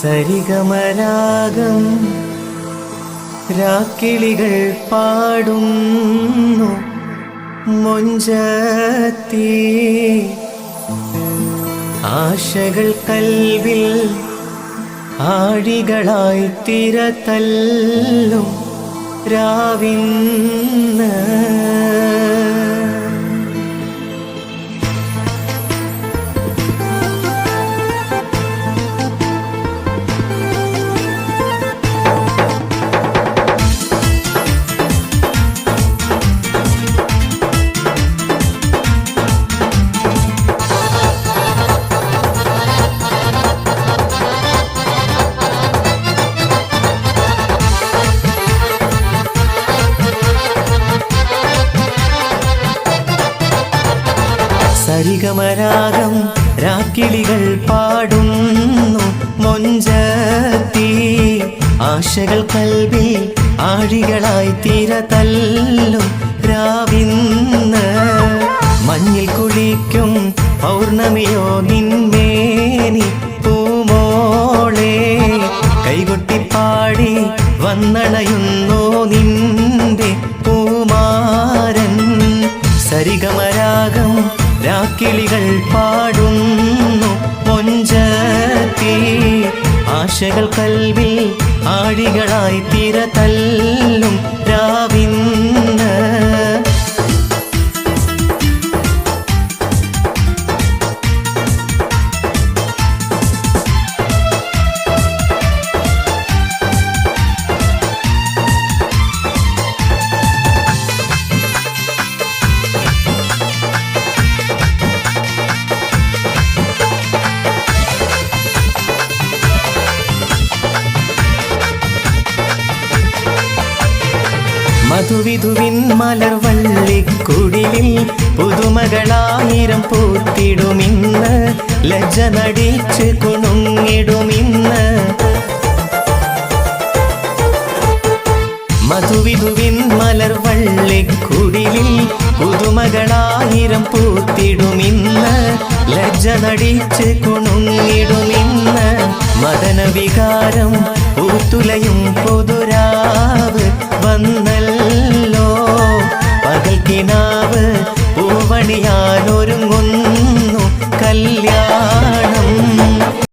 സരിഗമരാഗം രാക്കിളികൾ പാടുന്നു മൊഞ്ചത്തി. ആശകൾ കൽവിൽ ആഴികളായി തിരതല്ലും രാവിന്ന്. സരിഗമരാഗം രാക്കിളികൾ പാടുന്നു മൊഞ്ചത്തി. ആശകൾ കൽവിൽ ആഴികളായി തീരതല്ലും രാവിന്ന്. മഞ്ഞിൽ കുളിക്കും പൗർണമിയോ നിന്മേനി പൂമോളെ. കൈകൊട്ടിപ്പാടി വന്നണയുന്നു നിന്റെ പൂമാരൻ. സരിഗമരാഗം രാക്കിളികൾ പാടുന്നു മൊഞ്ചത്തി. ആശകൾ കൽവിൽ ആഴികളായി തിരതല്ലും രാവിന്ന്. മധുവിധുവിൻ മലർവള്ളിക്കുടിലിൽ പുതുമകളായിരം പൂത്തിടുമിന്ന് ലജ്ജ നടിച്ച് കുണുങ്ങിടുമിന്ന്. മധുവിധുവിൻ മലർവള്ളിക്കുടിലിൽ പുതുമകളായിരം പൂത്തിടുമിന്ന് ലജ്ജ നടിച്ച് കുണുങ്ങിടുമിന്ന്. മദനവികാരം പൂത്തുലയും പൊതുരാവ് ഒരുങ്ങുന്നു.